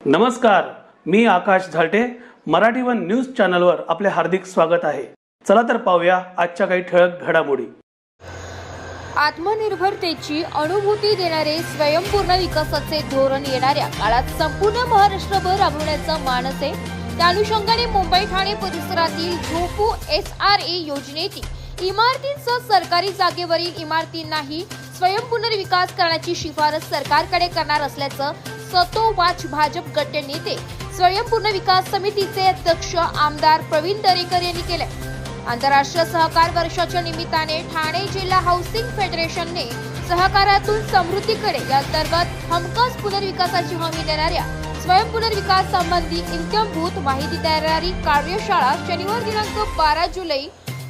नमस्कार मी Akash Zalte. Marathi one news चॅनलवर आपले हार्दिक स्वागत आहे. चला तर पाहूया आजच्या काही ठळक घडामोडी. आत्मनिर्भरतेची अनुभूती देणारे स्वयंपूर्ण विकासाचे धोरण येणाऱ्या काळात संपूर्ण महाराष्ट्रभर राबवण्याचं मानस आहे त्या अनुषंगाने मुंबई ठाणे परिसरातील झोपू एस आर ए योजनेतील इमारतींसह सरकारी जागेवरील इमारतींनाही स्वयंपुनर्विकास करण्याची शिफारस सरकारकडे करणार असल्याचं सतोवाच भाजप गट नेते स्वयंपूर्ण विकास समितीचे अध्यक्ष आमदार प्रवीण दरेकर यांनी केले. आंतरराष्ट्रीय सहकार वर्षाच्या निमित्ताने ठाणे जिल्हा हाऊसिंग फेडरेशनने सहकारातून समृद्धीकडे या अंतर्गत हमखास पुनर्विकासाची हमी देणाऱ्या स्वयंपुनर्विकास संबंधी इत्थंभूत माहिती देणारी कार्यशाळा शनिवार दिनांक बारा जुलै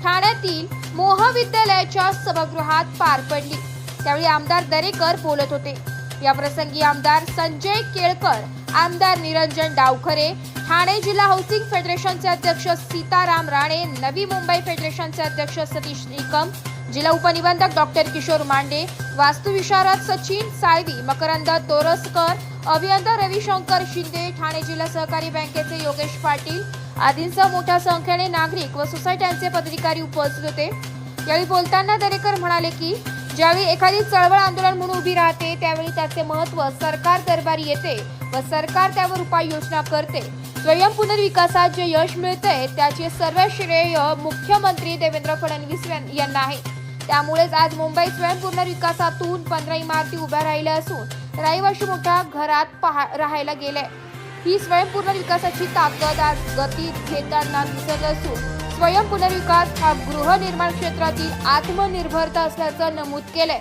ठाण्यातील महाविद्यालयाच्या सभागृहात पार पडली. त्यावेळी आमदार दरेकर बोलत होते. या प्रसंगी आमदार संजय केळकर आमदार निरंजन डावखरे ठाणे जिल्हा हाऊसिंग फेडरेशनचे अध्यक्ष सीताराम राणे नवी मुंबई फेडरेशनचे अध्यक्ष सतीश निकम जिल्हा उपनिबंधक डॉक्टर किशोर मांडे वास्तुविशारद सचिन साळवी मकरंद तोरसकर अभियंता रविशंकर शिंदे ठाणे जिल्हा सहकारी बँकेचे योगेश पाटील आदींसह मोठ्या संख्येने नागरिक व सोसायट्यांचे पदाधिकारी उपस्थित होते. यावेळी बोलताना दरेकर म्हणाले की ज्यावेळी एखादी चळवळ आंदोलन म्हणून उभी राहते त्यावेळी त्याचे महत्त्व सरकार दरबारी येते व सरकार त्यावर उपाययोजना करते. स्वयं पुनर्विकासात जे यश मिळते त्याचे सर्व श्रेय मुख्यमंत्री देवेंद्र फडणवीस यां- यांना आहे. त्यामुळेच आज मुंबई स्वयं पुनर्विकासातून पंधरा इमारती उभ्या राहिल्या असून रहिवाशी मोठ्या घरात पहा राहायला गेले ही स्वयं पुनर्विकासाची ताकद आज गती घेताना दिसत असून स्वयं पुनर्विकास हा गृहनिर्माण क्षेत्रातील आत्मनिर्भरता असल्याचं नमूद केलंय.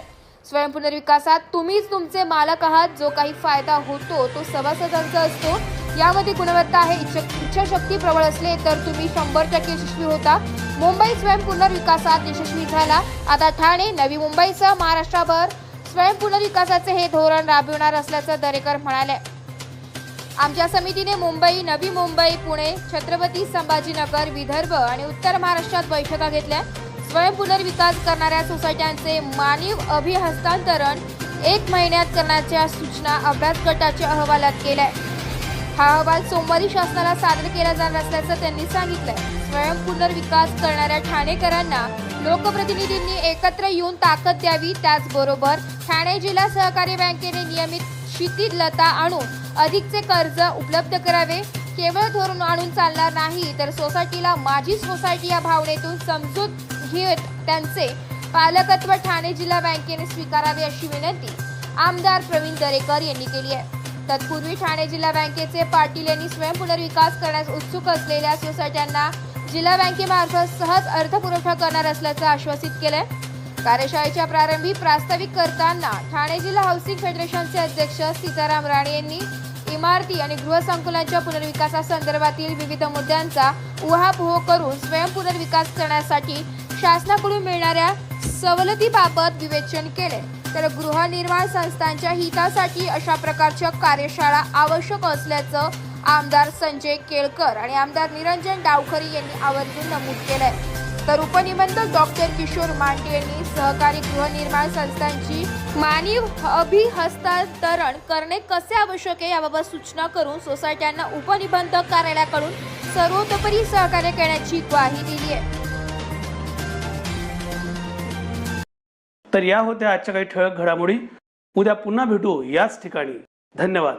स्वयं पुनर्विकासात तुम्हीच तुमचे मालक आहात जो काही फायदा होतो तो सभासदांचा असतो. यामध्ये गुणवत्ता आहे इच्छ- इच्छाशक्ती प्रबळ असले तर तुम्ही शंभर टक्के यशस्वी होता. मुंबई स्वयं पुनर्विकासात यशस्वी झाला. आता ठाणे नवी मुंबईसह महाराष्ट्राभर स्वयं पुनर्विकासाचे हे धोरण राबविणार असल्याचं दरेकर म्हणाले. आमच्या समितीने मुंबई नवी मुंबई पुणे छत्रपती संभाजीनगर विदर्भ आणि उत्तर महाराष्ट्रात बैठका घेतल्या. स्वयं पुनर्विकास करणाऱ्या सोसायट्यांचे मानव अभिहस्तांतरण एक महिन्यात करण्याच्या सूचना अभ्यास गटाच्या अहवालात केल्या. हा अहवाल सोमवारी शासनाला सादर केला जाणार असल्याचं त्यांनी सांगितलंय. स्वयं पुनर्विकास करणाऱ्या ठाणेकरांना लोकप्रतिनिधींनी एकत्र येऊन ताकद द्यावी त्याचबरोबर ठाणे जिल्हा सहकारी बँकेने नियमित शिथिलता आणून अधिकचे कर्ज उपलब्ध करावे. केवळ धोरण आणून चालणार नाही तर सोसायटीला माझी सोसायटी या भावनेतून समजूत घेत त्यांचे पालकत्व ठाणे जिल्हा बँकेने स्वीकारावे अशी विनंती आमदार प्रवीण दरेकर यांनी केली आहे. तत्पूर्वी ठाणे जिल्हा बँकेचे पाटील यांनी स्वयं पुनर्विकास करण्यास उत्सुक असलेल्या सोसायट्यांना जिल्हा बँकेमार्फत सहज अर्थपुरवठा करणार असल्याचं आश्वासित केलंय. कार्यशाळेच्या प्रारंभी प्रास्ताविक करताना ठाणे जिल्हा हाऊसिंग फेडरेशनचे अध्यक्ष सीताराम राणे यांनी इमारती आणि गृहसंकुलांच्या पुनर्विकासासंदर्भातील विविध मुद्द्यांचा उहापोह करून स्वयं पुनर्विकास करण्यासाठी शासनाकडून मिळणाऱ्या सवलतीबाबत विवेचन केले. तर गृहनिर्माण संस्थांच्या हितासाठी अशा प्रकारच्या कार्यशाळा आवश्यक असल्याचं आमदार संजय केळकर आणि आमदार निरंजन डावखरे यांनी आवर्जून नमूद केलंय. तर उपनिबंधक डॉक्टर किशोर मांडे यांनी सहकारी गृहनिर्माण संस्थांची मानीव अभिहस्तांतरण करणे कसे आवश्यक आहे याबाबत सूचना करून सोसायट्यांना उपनिबंधक कार्यालयाकडून सर्वतोपरी सहकार्य करण्याची ग्वाही दिली आहे. तर या होत्या आजच्या काही ठळक घडामोडी. उद्या पुन्हा भेटू याच ठिकाणी. धन्यवाद.